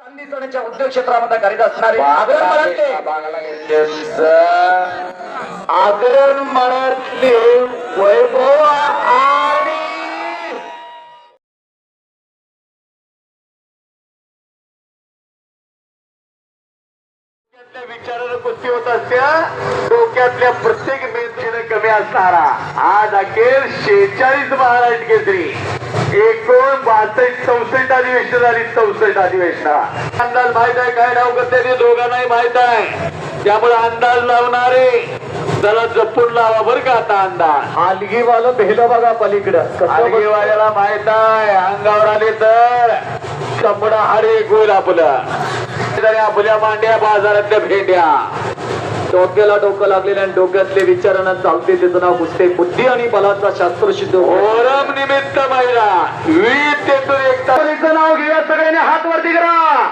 चांदी चढण्याच्या उद्योग क्षेत्रामध्ये करीत असणारे आग्रह मराठे आग्रह मराठले वैभव आणि विचारानं कुस्ती होत असत्या डोक्यातल्या प्रत्येक मेंदीनं कमी असणारा. आज अखेर शेहेचाळीस महाराष्ट्र केसरी. एकूण बासष्ट चौसष्ट अधिवेशन झाली चौसष्ट अधिवेशन. अंदाज माहीत आहे काय? नाव करते ते दोघांनाही माहीत आहे. त्यामुळे अंदाज लावणारे जरा जपून लावा बरं का आता अंदाज. आलगीवालं भेलं बघा पलीकडं. आगीवाल्याला माहीत आहे अंगावर आले तर कपडा हाडे गोल आपलं. आपल्या मांड्या बाजारातल्या भेंड्या. डोक्याला डोकं लागलेल्या आणि डोक्यातले विचारांना चालते त्याचं नाव पुसते बुद्धी आणि बलाचा शास्त्र सिद्ध ओरम निमित्त महिला बलीचं नाव घेऊया. सगळ्यांनी हात वरती करा.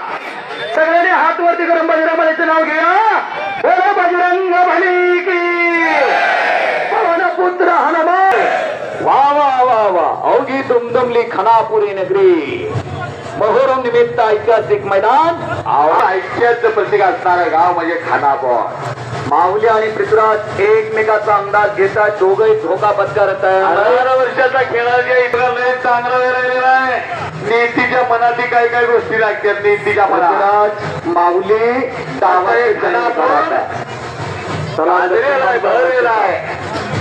सगळ्यांनी हात वरती करून बजरंगबलीचं नाव घेऊया. बोला बजरंग बली की. पवन पुत्र हनुमान. वा वा वा वा. अवघी दुमदुमली खनापुरी नगरी. महोरम निमित्त ऐतिहासिक मैदान. ऐक्याचं प्रतीक असणारं गाव म्हणजे खानापूर. माऊली आणि पृथ्वीराज एकमेकाचा अंदाज घेतात. दोघही धोका पत्करत आहे अठरा वर्षाचा खेळाच्या इतका लय चांगला राहिलेला आहे. नीतीच्या मनातील काही काही गोष्टी लागतात नीतीच्या मनात. पृथ्वीराज माऊली.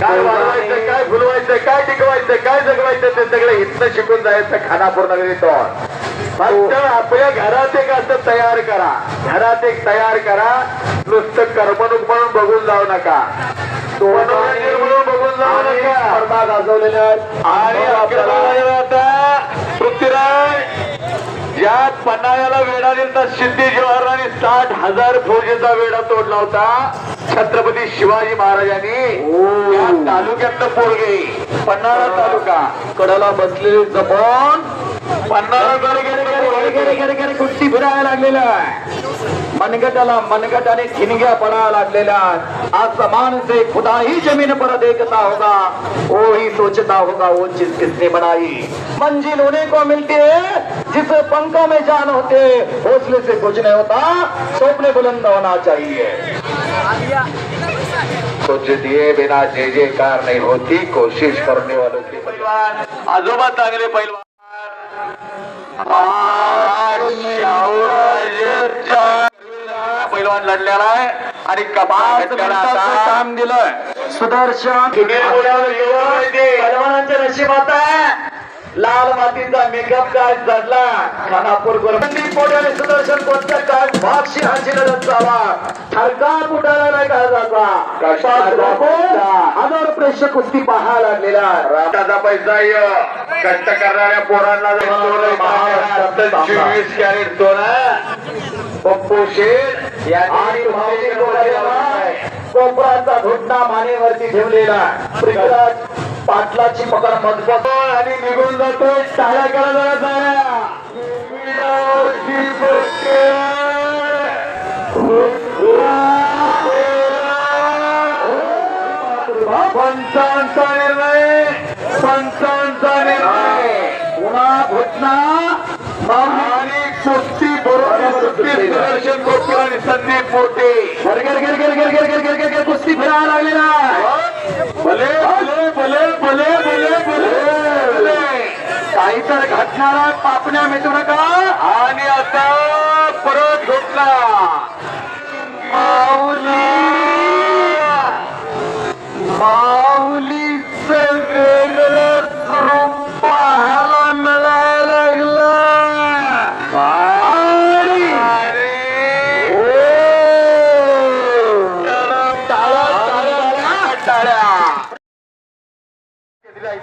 काय वाढवायचं काय फुलवायचं काय टिकवायचं काय जगवायचं ते सगळं इथनं शिकून जायचं खानापूर नगरीतून. फक्त आपल्या घरात एक असं तयार करा. घरात एक तयार करा. नुसतं करमणूक म्हणून बघून जाऊ नका. मनोरंजन म्हणून बघून जाऊ नका. स्पर्धा गाजवलेल्या आहेत. आणि आपल्याला पृथ्वीराज या पन्हाळ्याला वेढा दिलता सिद्धी जवाहरांनी साठ हजार फौजेचा वेढा तोडला होता. छत्रपती शिवाजी महाराजांनी. या तालुक्यातलं पोरगे पन्हाळा तालुका. कडाला बसलेली जपान गेरे कुस्ती फिरायला लागलेला आहे. आसमान से खुदा ही ज़मीन पर देखता होगा वो ही सोचता होगा वो चीज़ किसने बनाई? मंजिल उन्हें को मिलती है, जिस पंखों में जान होते हौसले से कुछ नहीं होता, सपने बुलंद होना चाहिए। कुछ दिए बिना जे जे कार नहीं होती, कोशिश करने वालों की आजोबा चांगले पैलवान पैलवान लढलेला आहे आणि काम दिलं सुदर्शन पैलवानांच्या नशिबात आहे. लाल मातीचा मेकअप काय जडला? खानापूर पोटाने सुदर्शन कोणतं काय? भागशी हाची लढत चावा ठरका फुटायला नाही का जाता? हजार प्रेक्षक कुस्ती पाहायला लागलेला. राताचा पैसा य कष्ट करणाऱ्या पोरांना चोवीस कॅरेट सोनं पप्पू आणि कोपराचा घुटणा मानेवरती ठेवलेला. पृथ्वीराज पाटलाची पकड मजबूत. आणि निघून जातोय. टाळ्या करा जरा टाळ्या. पंचांचा निर्णय. संतांचा निर्णय पुन्हा घटना मामाने कुस्ती प्रदर्शन करतो आणि संदीप मोठे कुस्ती फिरायला लागलेला भले भले भले भले भले भले. काही तर पापण्या मिळतो नका.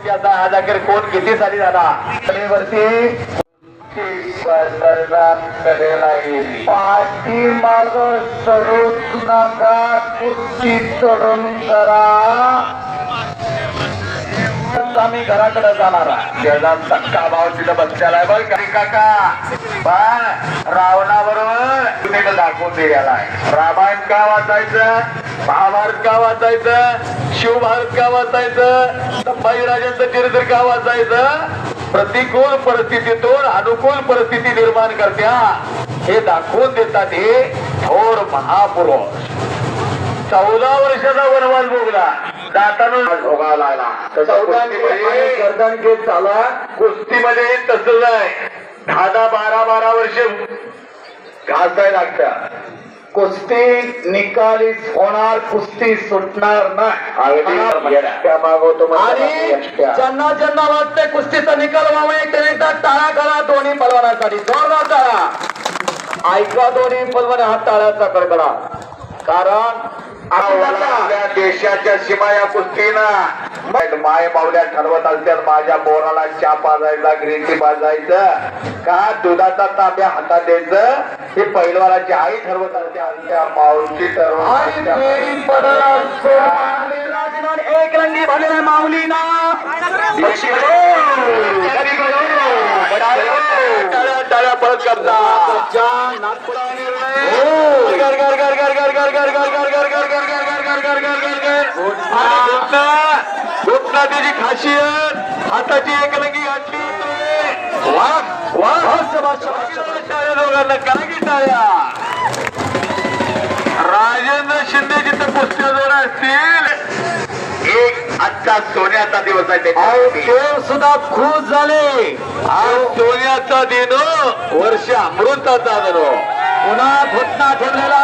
याचा आज अखेर कोण किती साली झाला? नका कुस्ती चढून करा. आम्ही घराकडे जाणार त्याचा धक्का भाव तिथं बसल्याला बघ काही काका बा रावणाबरोबर दाखवून दिलेला आहे. रामायण का वाचायचं? महाभारत का वाचायचं? शिवभारत का वाचायचं? संभाजीराजांचं चरित्र का वाचायचं? प्रतिकूल परिस्थितीतून अनुकूल परिस्थिती निर्माण करत्या. हे दाखवून देतात हे थोर महापुरुष. चौदा वर्षाचा वनवास भोगला. दातानं भोगावा लागला गर्दन घेत चाला कुस्तीमध्ये तसंच आहे दहा दहा बारा बारा वर्ष घासाय लागतात कुस्ती निकालीच होणार कुस्ती सुटणार नाही. आणि ज्यांना ज्यांना वाटतंय कुस्तीचा निकाल व्हावा एक त्याने एकदा टाळा करा दोन्ही पलवानासाठी जोरदार टाळा. ऐका दोन्ही पलवान हा टाळ्याचा कडकडा कारण आपल्या देशाच्या सीमा या कुस्तीनं माय मावल्या ठरवत असतात माझ्या बोराला चहा पाजायचा ग्रीन टी पाजायचं. का? दुधाचा ताब्या हातात द्यायचं. हे पैलवानाची आई ठरवत असते पडला सोड. एक रंगी भरलेला माऊलीना. टाळ्या टाळ्या पळत करतात त्याची खासियत हाताची एक लंगी घातली वा वा टाळ्या दोघांना करा की टाळ्या राजेंद्र शिंदे जिथं कुस्त्या जोड असतील एक आजचा सोन्याचा दिवस आहे. देव सुद्धा खुश झाले. आज सोन्याचा दिन वर्ष अमृताचा दिन पुन्हा घुटना ठेवलेला.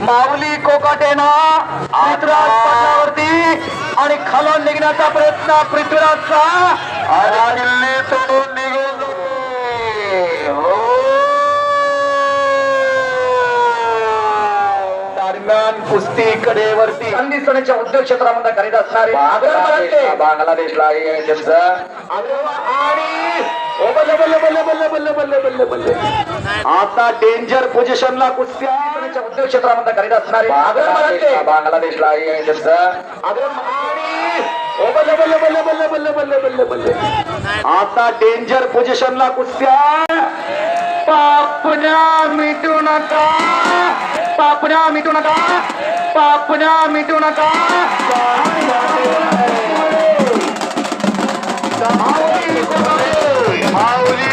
माऊली कोकाटेनं पृथ्वीराज पटलावरती आणि खालून निघण्याचा प्रयत्न पृथ्वीराजचा आणि किल्ले सोडून निघून. हो. दरम्यान कुस्ती कडेवरती गांधी सणाच्या उद्योग क्षेत्रामध्ये करीत असणारे. बांगलादेशला आणि ओ बल्ले बल्ले बल्ले बल्ले बल्ले बल्ले बल्ले बल्ले आता डेंजर पोझिशनला कुस्ती सणाच्या उद्योग क्षेत्रामध्ये करीत असणारे. बांगलादेशला आहे शब्द आग्रह आणि ओ बल्ले बल्ले बल्ले बल्ले बल्ले बल्ले बल्ले बल्ले आता डेंजर पोझिशनला कुस्त्या पापण्या मिटू नका. पापण्या मिटू नका. पापण्या मिटू नका. माऊली Mauri.